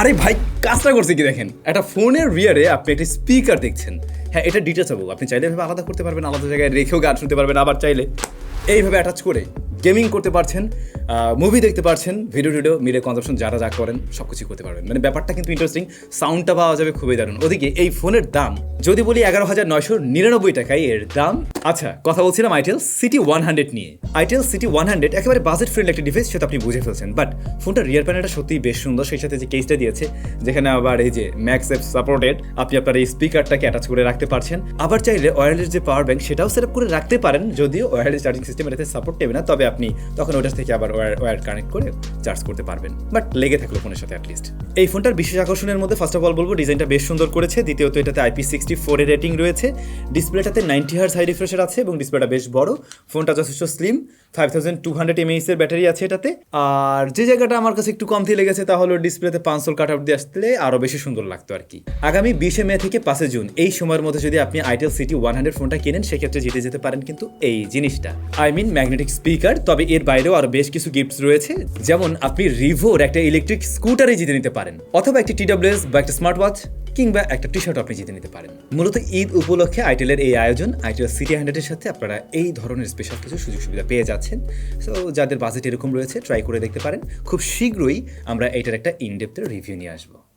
আরে ভাই, কাজটা করছে কি দেখেন? একটা ফোনের রিয়ারে আপনি একটি স্পিকার দেখছেন। হ্যাঁ এটা ডিটাচেবল আপনি চাইলে এভাবে আলাদা করতে পারবেন, আলাদা জায়গায় রেখেও গান শুনতে পারবেন, আবার চাইলে এইভাবে অ্যাটাচ করে গেমিং করতে পারছেন মুভি দেখতে পারছেন ভিডিও টিডিও মিলে কনজাপশন যারা যা করেন সব কিছু করতে পারবেন। মানে ব্যাপারটা কিন্তু ইন্টারেস্টিং সাউন্ডটা পাওয়া যাবে খুবই দারুণ। ওদিকে এই ফোনের দাম, যদি বলি এগারো হাজার নয়শো নিরানব্বই টাকায় এর দাম আচ্ছা কথা বলছিলাম আইটেল সিটি ওয়ান হান্ড্রেড নিয়ে। আইটেল সিটি ওয়ান হান্ড্রেড একেবারে বাজেট ফ্রেন্ডলি একটা ডিভাইস সেটা আপনি বুঝে ফেলছেন। বাট ফোনটার রিয়ার প্যানেলটা সত্যিই বেশ সুন্দর, সেই সাথে যে কেসটা দিয়েছে, যেখানে আবার এই যে ম্যাক্স এফ সাপোর্টেড আপনি আপনার এই স্পিকারটাকে অ্যাটাচ করে রাখতে পারছেন। আবার চাইলে ওয়্যারলেস যে পাওয়ার ব্যাংক সেটাও সেট করে রাখতে পারেন, যদিও ওয়্যারলেস চার্জিং সিস্টেম এটাতে সাপোর্ট দেবে না, তবে আপনি, তখন ওটার থেকে আবার ওয়ার ওয়্যার কানেক্ট করে চার্জ করতে পারবেন। বাট লেগে থাকল ফোনের সাথে অ্যাটলিস্ট এই ফোনটার বিশেষ আকর্ষণের মধ্যে ফার্স্ট অফ অল বলব ডিজাইনটা বেশ সুন্দর করেছে। দ্বিতীয়ত এটাতে আইপি সিক্সটি ফোরের রেটিং রয়েছে। ডিসপ্লেটাতে নাইনটি হার্স হাই রিফ্রেশার আছে এবং ডিসপ্লেটা বেশ বড়। ফোনটা যথেষ্ট slim five thousand two hundred এর ব্যাটারি আছে এটাতে। আর যে জায়গাটা আমার কাছে একটু কমতি লেগেছে তা হলো ডিসপ্লেতে পাঁচশোল কাট আউট দিয়ে আসলে আরও বেশি সুন্দর লাগতো আর কি। আগামী বিশে মে থেকে পাঁচে জুন, এই সময়ের মধ্যে যদি আপনি আইটেল সিটি ওয়ান হান্ড্রেড ফোনটা কিনেন, সেক্ষেত্রে জিতে যেতে পারেন কিন্তু এই জিনিসটা। আই মিন ম্যাগনেটিক স্পিকার তবে এর বাইরেও আরও বেশ কিছু গিফটস রয়েছে। যেমন আপনি রিভোর একটা ইলেকট্রিক স্কুটারে জিতে নিতে পারেন, অথবা একটি টিডাব্লিউএস বা একটা স্মার্ট ওয়াচ কিংবা একটা টি শার্ট আপনি জিতে নিতে পারেন। মূলত ঈদ উপলক্ষে আইটেলের এই আয়োজন আইটেল সিটি হান্ড্রেডের সাথে আপনারা এই ধরনের স্পেশাল কিছু সুযোগ সুবিধা পেয়ে যাচ্ছেন। সো যাদের বাজেট এরকম রয়েছে ট্রাই করে দেখতে পারেন। খুব শীঘ্রই আমরা এটার একটা ইনডেপ্থের রিভিউ নিয়ে আসব।